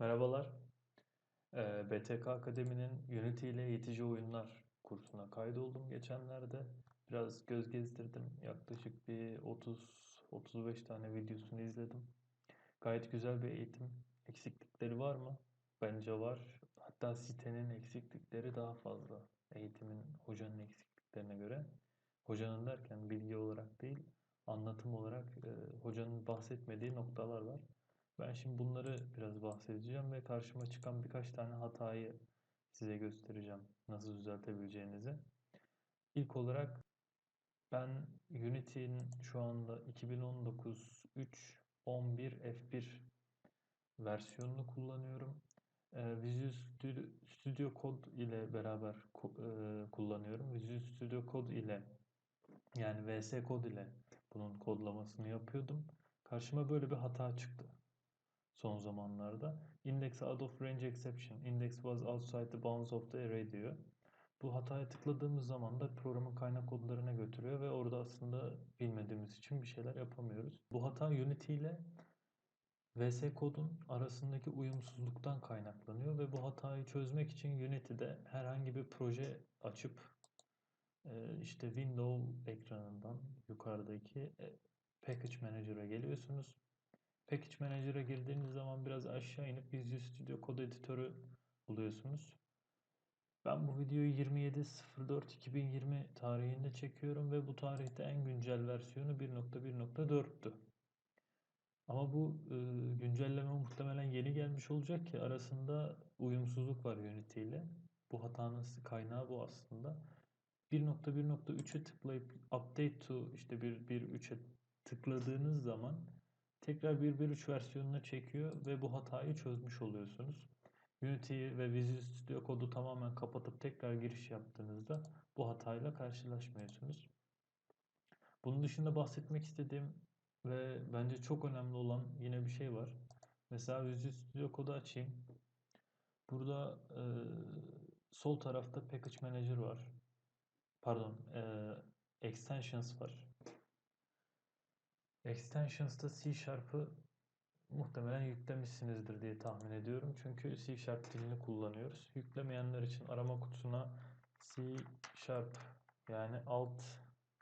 Merhabalar. Eee, BTK Akademi'nin Unity ile eğitici oyunlar kursuna kaydoldum geçenlerde. Biraz göz gezdirdim. Yaklaşık bir 30-35 tane videosunu izledim. Gayet güzel bir eğitim. Eksiklikleri var mı? Bence var. Hatta sitenin eksiklikleri daha fazla. Eğitimin, hocanın eksikliklerine göre. Hocanın derken bilgi olarak değil, anlatım olarak e, hocanın bahsetmediği noktalar var. Ben şimdi bunları biraz bahsedeceğim ve karşıma çıkan birkaç tane hatayı size göstereceğim. Nasıl düzeltebileceğinizi. İlk olarak ben Unity'nin şu anda 2019 3.11 F1 versiyonunu kullanıyorum. Ee, Visual Studio, Studio Code ile beraber e, kullanıyorum. Visual Studio Code ile yani VS Code ile bunun kodlamasını yapıyordum. Karşıma böyle bir hata çıktı son zamanlarda. Index out of range exception. Index was outside the bounds of the array diyor. Bu hataya tıkladığımız zaman da programın kaynak kodlarına götürüyor ve orada aslında bilmediğimiz için bir şeyler yapamıyoruz. Bu hata Unity ile VS kodun arasındaki uyumsuzluktan kaynaklanıyor ve bu hatayı çözmek için Unity'de herhangi bir proje açıp işte Windows ekranından yukarıdaki Package Manager'a geliyorsunuz. Package Manager'a girdiğiniz zaman biraz aşağı inip Visual Studio Code Editörü buluyorsunuz. Ben bu videoyu 27.04.2020 tarihinde çekiyorum ve bu tarihte en güncel versiyonu 1.1.4'tü. Ama bu e, güncelleme muhtemelen yeni gelmiş olacak ki arasında uyumsuzluk var Unity ile. Bu hatanın kaynağı bu aslında. 1.1.3'e tıklayıp update to işte 1.1.3'e tıkladığınız zaman tekrar 1.1.3 versiyonuna çekiyor ve bu hatayı çözmüş oluyorsunuz. Unity ve Visual Studio kodu tamamen kapatıp tekrar giriş yaptığınızda bu hatayla karşılaşmıyorsunuz. Bunun dışında bahsetmek istediğim ve bence çok önemli olan yine bir şey var. Mesela Visual Studio kodu açayım. Burada e, sol tarafta Package Manager var. Pardon, e, Extensions var. Extensions'ta C Sharp'ı muhtemelen yüklemişsinizdir diye tahmin ediyorum. Çünkü C Sharp dilini kullanıyoruz. Yüklemeyenler için arama kutusuna C Sharp yani Alt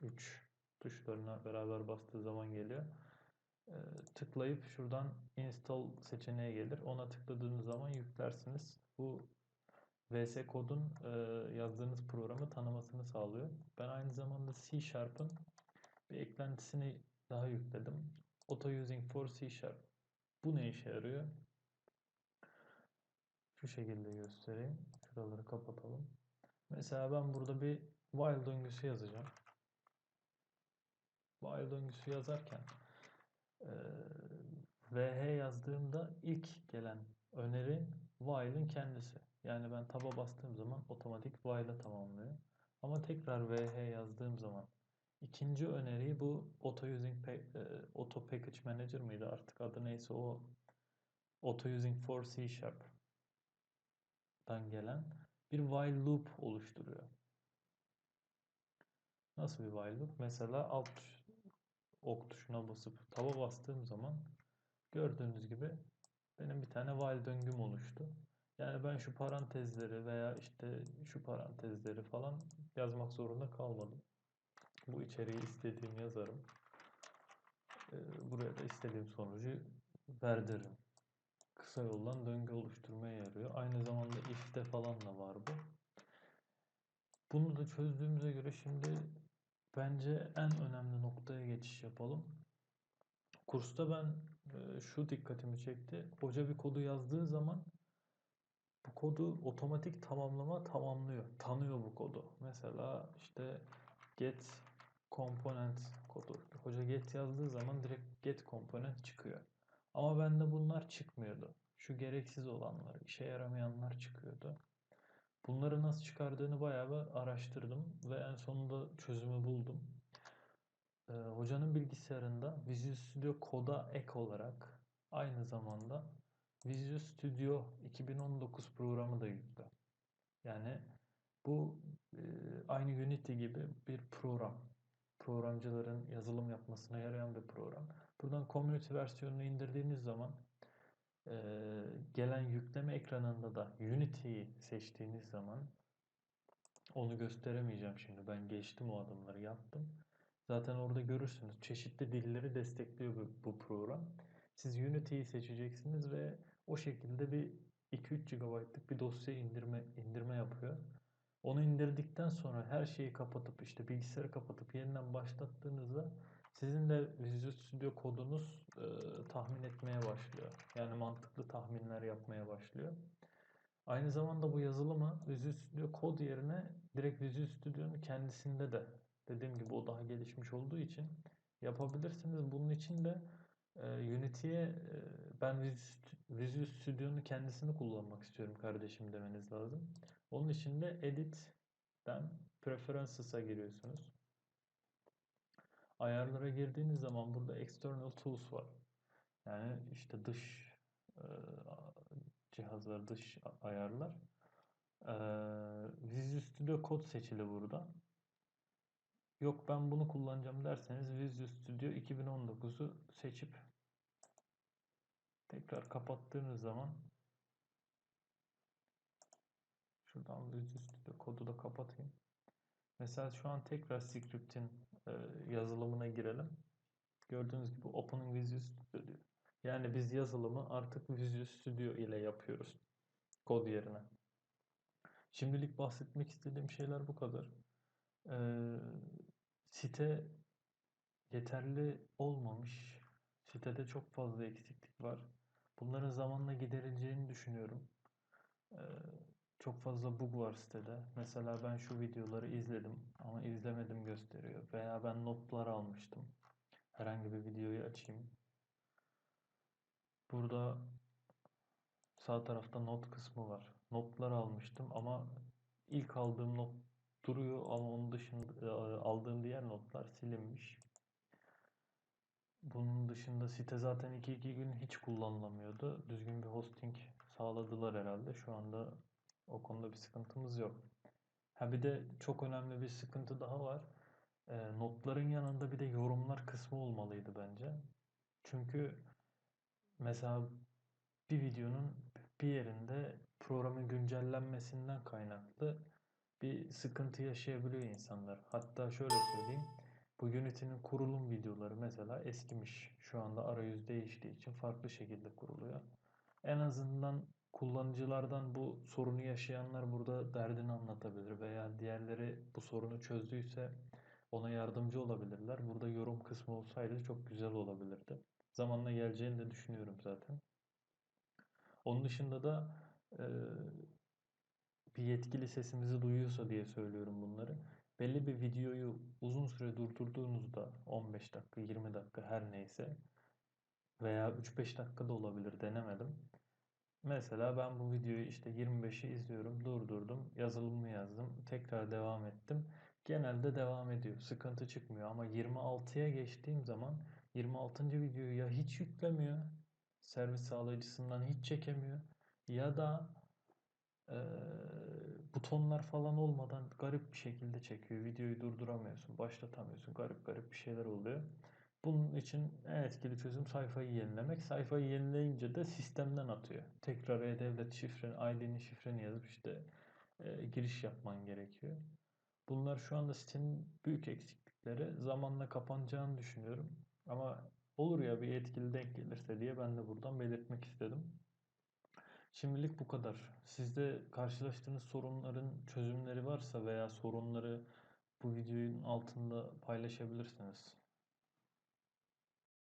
3 tuşlarına beraber bastığı zaman geliyor. Ee, tıklayıp şuradan install seçeneği gelir. Ona tıkladığınız zaman yüklersiniz. Bu VS kodun e, yazdığınız programı tanımasını sağlıyor. Ben aynı zamanda C Sharp'ın bir eklentisini daha yükledim. Auto using for C Sharp. Bu ne işe yarıyor? Şu şekilde göstereyim. Şuraları kapatalım. Mesela ben burada bir while döngüsü yazacağım. While döngüsü yazarken e, VH yazdığımda ilk gelen öneri while'ın kendisi. Yani ben taba bastığım zaman otomatik while'a tamamlıyor. Ama tekrar VH yazdığım zaman İkinci öneri bu Auto Using e, Auto Package Manager mıydı artık adı neyse o Auto Using for C Sharp'dan gelen bir while loop oluşturuyor. Nasıl bir while loop? Mesela alt ok tuşuna basıp taba bastığım zaman gördüğünüz gibi benim bir tane while döngüm oluştu. Yani ben şu parantezleri veya işte şu parantezleri falan yazmak zorunda kalmadım. Bu içeriği istediğim yazarım. Ee, buraya da istediğim sonucu verdiririm. Kısa yoldan döngü oluşturmaya yarıyor. Aynı zamanda if'te falan da var bu. Bunu da çözdüğümüze göre şimdi bence en önemli noktaya geçiş yapalım. Kursta ben e, şu dikkatimi çekti. Hoca bir kodu yazdığı zaman bu kodu otomatik tamamlama tamamlıyor. Tanıyor bu kodu. Mesela işte get komponent kodu. Hoca get yazdığı zaman direkt get komponent çıkıyor. Ama bende bunlar çıkmıyordu. Şu gereksiz olanlar, işe yaramayanlar çıkıyordu. Bunları nasıl çıkardığını bayağı bir araştırdım ve en sonunda çözümü buldum. Ee, hocanın bilgisayarında Visual Studio Code'a ek olarak aynı zamanda Visual Studio 2019 programı da yüklü. Yani bu e, aynı Unity gibi bir program programcıların yazılım yapmasına yarayan bir program. Buradan community versiyonunu indirdiğiniz zaman e, gelen yükleme ekranında da Unity'yi seçtiğiniz zaman onu gösteremeyeceğim şimdi. Ben geçtim o adımları yaptım. Zaten orada görürsünüz. Çeşitli dilleri destekliyor bu, bu program. Siz Unity'yi seçeceksiniz ve o şekilde bir 2-3 GB'lık bir dosya indirme indirme yapıyor. Onu indirdikten sonra her şeyi kapatıp işte bilgisayarı kapatıp yeniden başlattığınızda sizin de Visual Studio kodunuz e, tahmin etmeye başlıyor. Yani mantıklı tahminler yapmaya başlıyor. Aynı zamanda bu yazılımı Visual Studio kod yerine direkt Visual Studio'nun kendisinde de dediğim gibi o daha gelişmiş olduğu için yapabilirsiniz. Bunun için de e, Unity'ye e, ben Visual Studio'nun kendisini kullanmak istiyorum kardeşim demeniz lazım. Onun için de Edit'ten Preferences'a giriyorsunuz. Ayarlara girdiğiniz zaman burada External Tools var. Yani işte dış e, cihazlar, dış ayarlar. E, Visual Studio kod seçili burada. Yok ben bunu kullanacağım derseniz Visual Studio 2019'u seçip tekrar kapattığınız zaman şuradan Visual Studio kodu da kapatayım. Mesela şu an tekrar script'in e, yazılımına girelim. Gördüğünüz gibi Opening Visual Studio diyor. Yani biz yazılımı artık Visual Studio ile yapıyoruz. Kod yerine. Şimdilik bahsetmek istediğim şeyler bu kadar. Ee, site yeterli olmamış. Sitede çok fazla eksiklik var. Bunların zamanla giderileceğini düşünüyorum. Ee, çok fazla bug var sitede. Mesela ben şu videoları izledim ama izlemedim gösteriyor. Veya ben notlar almıştım. Herhangi bir videoyu açayım. Burada sağ tarafta not kısmı var. Notlar almıştım ama ilk aldığım not duruyor ama onun dışında e, aldığım diğer notlar silinmiş. Bunun dışında site zaten 2-2 gün hiç kullanılamıyordu. Düzgün bir hosting sağladılar herhalde. Şu anda o konuda bir sıkıntımız yok. Ha bir de çok önemli bir sıkıntı daha var. E, notların yanında bir de yorumlar kısmı olmalıydı bence. Çünkü mesela bir videonun bir yerinde programın güncellenmesinden kaynaklı bir sıkıntı yaşayabiliyor insanlar. Hatta şöyle söyleyeyim. Bu Unity'nin kurulum videoları mesela eskimiş. Şu anda arayüz değiştiği için farklı şekilde kuruluyor. En azından kullanıcılardan bu sorunu yaşayanlar burada derdini anlatabilir veya diğerleri bu sorunu çözdüyse ona yardımcı olabilirler. Burada yorum kısmı olsaydı çok güzel olabilirdi. Zamanla geleceğini de düşünüyorum zaten. Onun dışında da e, bir yetkili sesimizi duyuyorsa diye söylüyorum bunları. Belli bir videoyu uzun süre durdurduğunuzda 15 dakika, 20 dakika her neyse veya 3-5 dakika da olabilir denemedim. Mesela ben bu videoyu işte 25'i izliyorum, durdurdum, yazılımı yazdım, tekrar devam ettim. Genelde devam ediyor, sıkıntı çıkmıyor ama 26'ya geçtiğim zaman 26. videoyu ya hiç yüklemiyor, servis sağlayıcısından hiç çekemiyor ya da e, butonlar falan olmadan garip bir şekilde çekiyor. Videoyu durduramıyorsun, başlatamıyorsun. Garip garip bir şeyler oluyor. Bunun için en etkili çözüm sayfayı yenilemek. Sayfayı yenileyince de sistemden atıyor. Tekrar e-devlet şifren, ID'nin şifreni yazıp işte e, giriş yapman gerekiyor. Bunlar şu anda sitenin büyük eksiklikleri. Zamanla kapanacağını düşünüyorum. Ama olur ya bir etkili denk gelirse diye ben de buradan belirtmek istedim. Şimdilik bu kadar. Sizde karşılaştığınız sorunların çözümleri varsa veya sorunları bu videonun altında paylaşabilirsiniz.